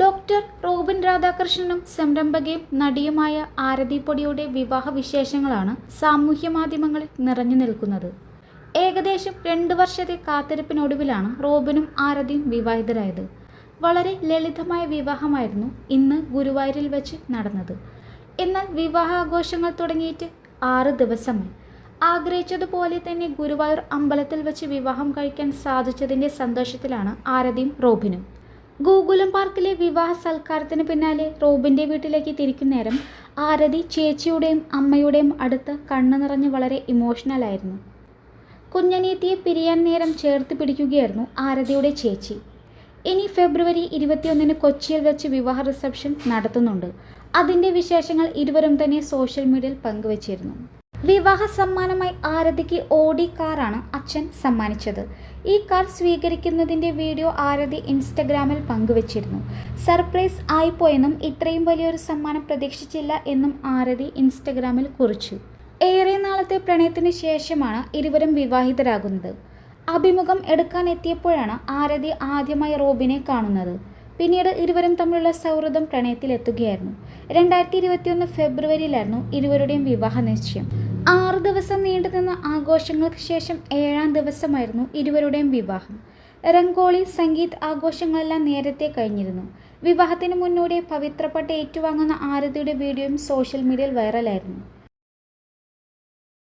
Doctor Robin രാധാകൃഷ്ണനും സംരംഭകയും നടിയുമായ ആരതി പൊടിയുടെ വിവാഹ വിശേഷങ്ങളാണ് സാമൂഹ്യ മാധ്യമങ്ങളിൽ നിറഞ്ഞു നിൽക്കുന്നത്. ഏകദേശം രണ്ട് വർഷത്തെ കാത്തിരിപ്പിനൊടുവിലാണ് റോബിനും ആരതിയും വിവാഹിതരായത്. വളരെ ലളിതമായ വിവാഹമായിരുന്നു ഇന്ന് ഗുരുവായൂരിൽ വെച്ച് നടന്നത്. എന്നാൽ വിവാഹാഘോഷങ്ങൾ തുടങ്ങിയിട്ട് ആറ് ദിവസമായി. ആഗ്രഹിച്ചതുപോലെ തന്നെ ഗുരുവായൂർ അമ്പലത്തിൽ വെച്ച് വിവാഹം കഴിക്കാൻ സാധിച്ചതിന്റെ സന്തോഷത്തിലാണ് ആരതിയും റോബിനും. ഗൂഗുലം പാർക്കിലെ വിവാഹ സൽക്കാരത്തിന് പിന്നാലെ റോബിന്റെ വീട്ടിലേക്ക് തിരിക്കുന്ന നേരം ആരതി ചേച്ചിയുടെയും അമ്മയുടെയും അടുത്ത് കണ്ണു നിറഞ്ഞ് വളരെ ഇമോഷണലായിരുന്നു കുഞ്ഞനീത്തിയെ പിരിയാൻ നേരം ചേർത്ത് പിടിക്കുകയായിരുന്നു ആരതിയുടെ ചേച്ചി. ഇനി ഫെബ്രുവരി ഇരുപത്തിയൊന്നിന് കൊച്ചിയിൽ വെച്ച് വിവാഹ റിസപ്ഷൻ നടത്തുന്നുണ്ട്. അതിന്റെ വിശേഷങ്ങൾ ഇരുവരും തന്നെ സോഷ്യൽ മീഡിയയിൽ പങ്കുവച്ചിരുന്നു. വിവാഹ സമ്മാനമായി ആരതിക്ക് ഓടി കാറാണ് അച്ഛൻ സമ്മാനിച്ചത്. ഈ കാർ സ്വീകരിക്കുന്നതിന്റെ വീഡിയോ ആരതി ഇൻസ്റ്റഗ്രാമിൽ പങ്കുവച്ചിരുന്നു. സർപ്രൈസ് ആയിപ്പോയെന്നും ഇത്രയും വലിയൊരു സമ്മാനം പ്രതീക്ഷിച്ചില്ല എന്നും ആരതി ഇൻസ്റ്റഗ്രാമിൽ കുറിച്ചു. ഏറെ നാളത്തെ പ്രണയത്തിന് ശേഷമാണ് ഇരുവരും വിവാഹിതരാകുന്നത്. അഭിമുഖം എടുക്കാൻ എത്തിയപ്പോഴാണ് ആരതി ആദ്യമായി റോബിനെ കാണുന്നത്. പിന്നീട് ഇരുവരും തമ്മിലുള്ള സൗഹൃദം പ്രണയത്തിലെത്തുകയായിരുന്നു. രണ്ടായിരത്തി ഇരുപത്തിയൊന്ന് ഫെബ്രുവരിയിലായിരുന്നു ഇരുവരുടെയും വിവാഹ നിശ്ചയം. ആറ് ദിവസം നീണ്ടുനിന്ന ആഘോഷങ്ങൾക്ക് ശേഷം ഏഴാം ദിവസമായിരുന്നു ഇരുവരുടെയും വിവാഹം. രംഗോളി സംഗീത് ആഘോഷങ്ങളെല്ലാം നേരത്തെ കഴിഞ്ഞിരുന്നു. വിവാഹത്തിന് മുന്നോടി പവിത്രപ്പെട്ട ഏറ്റുവാങ്ങുന്ന ആരതിയുടെ വീഡിയോയും സോഷ്യൽ മീഡിയയിൽ വൈറലായിരുന്നു.